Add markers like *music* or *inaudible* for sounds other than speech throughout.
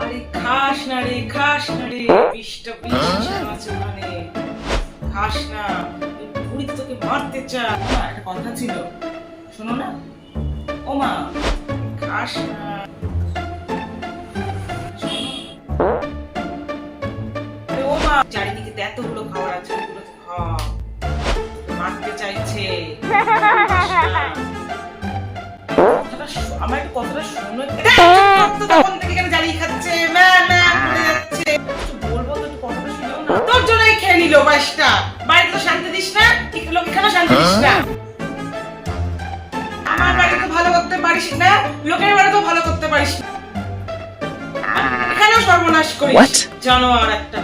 আরে খাস না রে খাস না রে বিষটা বিষ আছে ওখানে খাস না বুড়ি তোকে মারতে চায় একটা কথা ছিল শোনো না? ও মা খাস না। ও মা চারিদিকে এতগুলো খাবার আছে ওগুলো খা মারতে চাইছে। *laughs* আমার একটু কথাটা শোনো। তখন নিল বাইশটা। বাড়িতে তো শান্তি দিস না ঠিক লোক শান্তি দিস না। আমার বাড়ি তো ভালো করতে পারিস না লোকের বাড়ি তো ভালো করতে পারিস না। এখানেও সর্বনাশ করিস। জানোয়ার একটা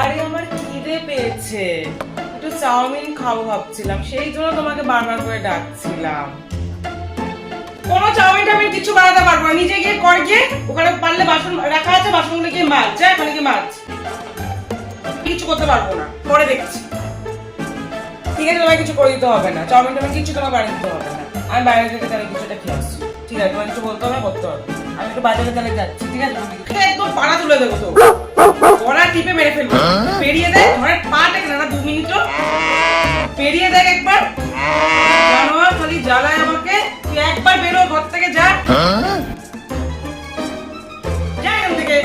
আরে আমার খিদে পেয়েছে। একটু চাউমিন খাব ভাবছিলাম সেই জন্য তোমাকে বারবার করে ডাকছিলাম। কোনো চাউমিন টাউমিন কিছু বানাতে পারব না। নিজে গিয়ে কর গিয়ে ওখানে পারলে বাসন রাখা আছে বাসনগুলো গিয়ে মাছ যা ওখানে গিয়ে মাছ কিছু করতে পারব না। পরে দেখছি। ঠিক আছে তোমায় কিছু করে দিতে হবে না। চাউমিন টাউমিন কিছু তোমার বানিয়ে দিতে হবে না। আমি বাইরে থেকে তাহলে কিছুটা খেয়ে আসছি। ঠিক আছে তোমার কিছু বলতে হবে করতে হবে। আমি একটু বাজারে তাহলে যাচ্ছি। ঠিক আছে একদম পাড়া তুলে দেবো তো। গলা টিপে মেরে ফেলব। পেরিয়ে দেয় ধরে পা টেকে না দু মিনিটও। পেরিয়ে দেখ একবার। জানোয়ার খালি জ্বালায় আমাকে। তুই একবার বেরো ঘর থেকে যা। যা এখান থেকে.